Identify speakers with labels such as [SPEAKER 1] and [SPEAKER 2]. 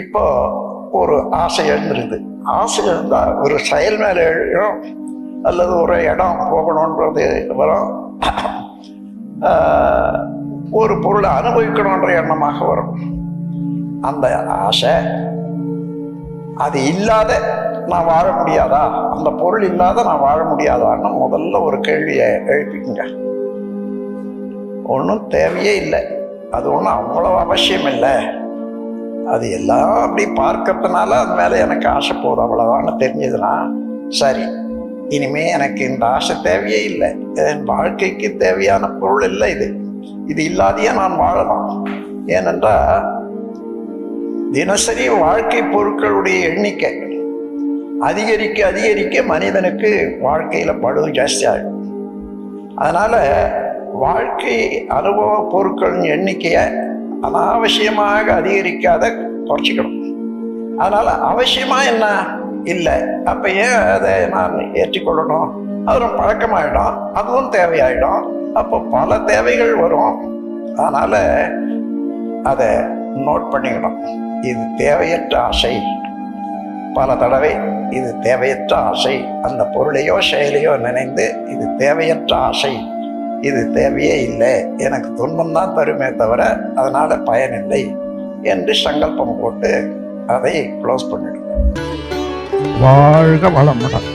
[SPEAKER 1] இப்போ ஒரு ஆசை எழுந்துருது. ஆசை இருந்தால் ஒரு செயல் மேலே எழும் அல்லது ஒரு இடம் போகணுன்றது வரும். ஒரு பொருளை அனுபவிக்கணுன்ற எண்ணமாக வரும். அந்த ஆசை அது இல்லாத நான் வாழ முடியாதா? அந்த பொருள் இல்லாத நான் வாழ முடியாதான்னு முதல்ல ஒரு கேள்வியை எழுப்பிக்குங்க. ஒன்றும் தேவையே இல்லை. அது ஒன்றும் அவ்வளோ அவசியம் இல்லை அது எல்லாம் அப்படி பார்க்கறதுனால அது மேலே எனக்கு ஆசை போதும் அவ்வளோதான்னு தெரிஞ்சதுன்னா சரி இனிமே எனக்கு இந்த ஆசை தேவையே இல்லை. என் வாழ்க்கைக்கு தேவையான பொருள் இல்லை இது. இது இல்லாதையே நான் வாழலாம். ஏனென்றால் தினசரி வாழ்க்கை பொருட்களுடைய எண்ணிக்கை அதிகரிக்க அதிகரிக்க மனிதனுக்கு வாழ்க்கையில் பழுது ஜாஸ்தியாகும் அதனால் வாழ்க்கை அனுபவ பொருட்களின் எண்ணிக்கையை அனாவசியமாக அதிகரிக்காத குறைச்சிக்கணும். அதனால் அவசியமாக என்ன? இல்லை. அப்போ ஏன் அதை நான் ஏற்றிக்கொள்ளணும்? அது ஒரு பழக்கமாயிடும். அதுவும் தேவையாயிடும். அப்போ பல தேவைகள் வரும். அதனால் அதை நோட் பண்ணிக்கணும். இது தேவையற்ற ஆசை. பல தடவை இது தேவையற்ற ஆசை. அந்த பொருளையோ செயலையோ நினைந்து இது தேவையற்ற ஆசை. இது தேவையே இல்லை. எனக்கு துன்பம் தான் தருமே தவிர அதனால் பயனில்லை என்று சங்கல்பம் போட்டு அதை க்ளோஸ் பண்ணிடுவேன்
[SPEAKER 2] வாழ்க வளமுடன்.